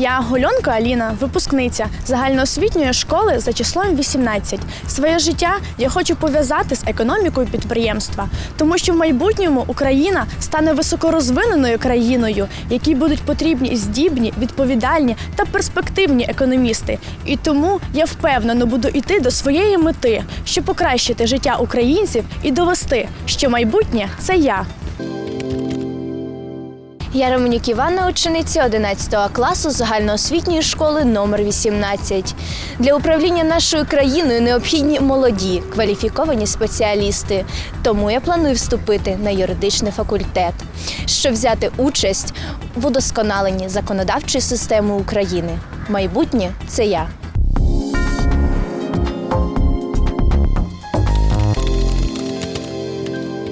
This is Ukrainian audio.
Я Гольонка Аліна, випускниця загальноосвітньої школи за числом 18. Своє життя я хочу пов'язати з економікою підприємства, тому що в майбутньому Україна стане високорозвиненою країною, якій будуть потрібні здібні, відповідальні та перспективні економісти. І тому я впевнено буду йти до своєї мети, щоб покращити життя українців і довести, що майбутнє це я. Я Романюк Іванна, учениця 11 класу загальноосвітньої школи номер 18. Для управління нашою країною необхідні молоді, кваліфіковані спеціалісти. Тому я планую вступити на юридичний факультет, щоб взяти участь в удосконаленні законодавчої системи України. Майбутнє це я.